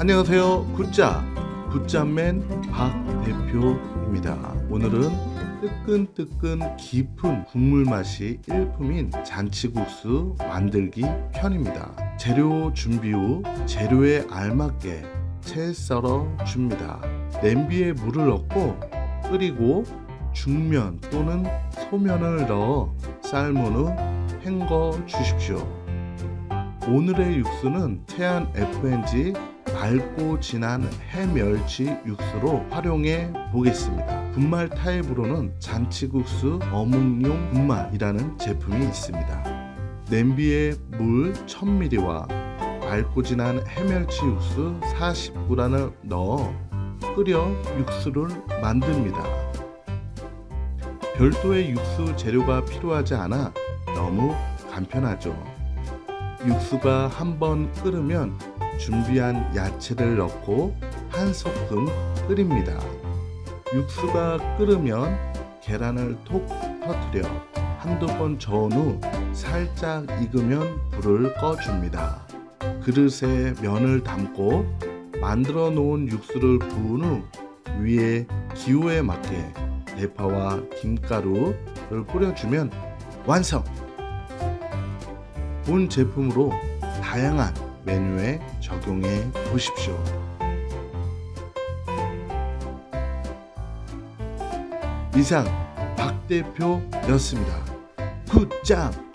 안녕하세요. 굿자 굿자맨 박 대표입니다. 오늘은 뜨끈뜨끈 깊은 국물 맛이 일품인 잔치국수 만들기 편입니다. 재료 준비 후 재료에 알맞게 채 썰어 줍니다. 냄비에 물을 넣고 끓이고 중면 또는 소면을 넣어 삶은 후 헹궈 주십시오. 오늘의 육수는 태안 FNG 맑고 진한 해멸치 육수로 활용해 보겠습니다. 분말 타입으로는 잔치국수 어묵용 분말이라는 제품이 있습니다. 냄비에 물 1000ml와 맑고 진한 해멸치 육수 40g을 넣어 끓여 육수를 만듭니다. 별도의 육수 재료가 필요하지 않아 너무 간편하죠. 육수가 한번 끓으면 준비한 야채를 넣고 한 소끔 끓입니다. 육수가 끓으면 계란을 톡 터뜨려 한두 번 저은 후 살짝 익으면 불을 꺼줍니다. 그릇에 면을 담고 만들어 놓은 육수를 부은 후 위에 기호에 맞게 대파와 김가루를 뿌려주면 완성! 본 제품으로 다양한 메뉴에 적용해 보십시오. 이상 박 대표였습니다. 굿잠!